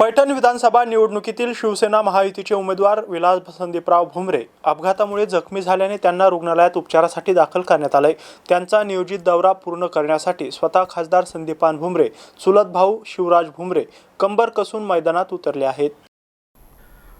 पैठण विधानसभा निवडणुकीतील शिवसेना महायुतीचे उमेदवार विलास संदीपराव भुमरे अपघातामुळे जखमी झाल्याने त्यांना रुग्णालयात उपचारासाठी दाखल करण्यात आलंय त्यांचा नियोजित दौरा पूर्ण करण्यासाठी स्वतः खासदार संदीपान भुमरे चुलत भाऊ शिवराज भुमरे कंबर कसून मैदानात उतरले आहेत.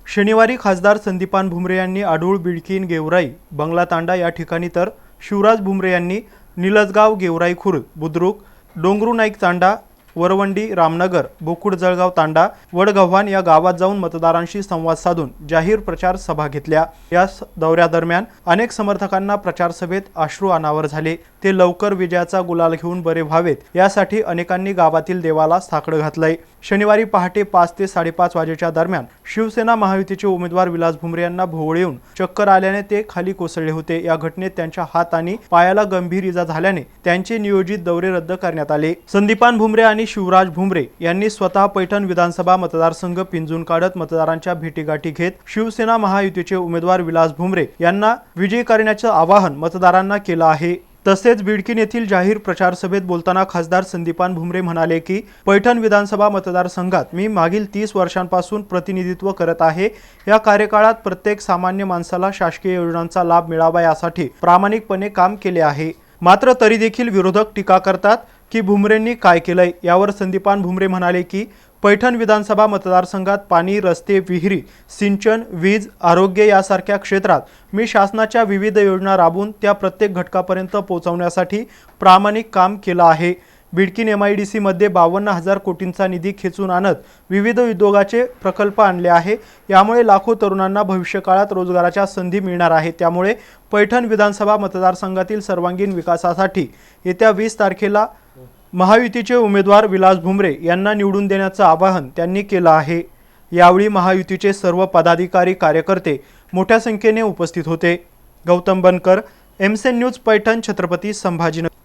शनिवारी खासदार संदीपान भुमरे यांनी आडूळ बिडकीन गेवराई बंगला तांडा या ठिकाणी तर शिवराज भुमरे यांनी निलजगाव गेवराई खुर्द बुद्रुक डोंगरू नाईक तांडा वरवंडी रामनगर बोकुड जळगाव तांडा वडगव्हाण या गावात जाऊन मतदारांशी संवाद साधून जाहीर प्रचार सभा घेतल्या. या स- दौऱ्यादरम्यान अनेक समर्थकांना प्रचार सभेत अश्रू अनावर झाले. ते लवकर विजयाचा गुलाल घेऊन बरे व्हावेत यासाठी अनेकांनी गावातील देवाला साकडं घातलंय. शनिवारी पहाटे पाच ते साडेपाच वाजेच्या दरम्यान शिवसेना महायुतीचे उमेदवार विलास भुमरे यांना भोवळ येऊन चक्कर आल्याने ते खाली कोसळले होते. या घटनेत त्यांच्या हात आणि पायाला गंभीर इजा झाल्याने त्यांचे नियोजित दौरे रद्द करण्यात आले. संदीपान भुमरे आणि शिवराज भुमरे यांनी स्वतः पैठण विधानसभा मतदारसंघ पिंजून काढत मतदारांच्या भेटीगाठी घेत शिवसेना महायुतीचे उमेदवार विलास भुमरे यांना विजयी करण्याचं आवाहन मतदारांना केलं आहे. तसेच बिडकीन येथील जाहीर प्रचार सभेत बोलताना खासदार संदीपान भुमरे म्हणाले की पैठण विधानसभा मतदारसंघात मी मागील तीस वर्षांपासून प्रतिनिधित्व करत आहे. या कार्यकाळात प्रत्येक सामान्य माणसाला शासकीय योजनांचा लाभ मिळावा यासाठी प्रामाणिकपणे काम केले आहे. मात्र तरी देखील विरोधक टीका करतात. की भुमरेंनी काय केलंय यावर संदीपान भुमरे म्हणाले की पैठण विधानसभा मतदारसंघात पाणी रस्ते विहिरी सिंचन वीज आरोग्य यासारख्या क्षेत्रात मी शासनाच्या विविध योजना राबवून त्या प्रत्येक घटकापर्यंत पोहोचवण्यासाठी प्रामाणिक काम केलं आहे. बिडकीन एम आय डी सीमध्ये बावन्न हजार कोटींचा निधी खेचून आणत विविध उद्योगाचे प्रकल्प आणले आहे. यामुळे लाखो तरुणांना भविष्यकाळात रोजगाराच्या संधी मिळणार आहे. त्यामुळे पैठण विधानसभा मतदारसंघातील सर्वांगीण विकासासाठी येत्या वीस तारखेला महायुतीचे उमेदवार विलास भुमरे यांना निवडून देण्याचं आवाहन त्यांनी केलं आहे. यावेळी महायुतीचे सर्व पदाधिकारी कार्यकर्ते मोठ्या संख्येने उपस्थित होते. गौतम बनकर एमसेन न्यूज पैठण छत्रपती संभाजीनगर.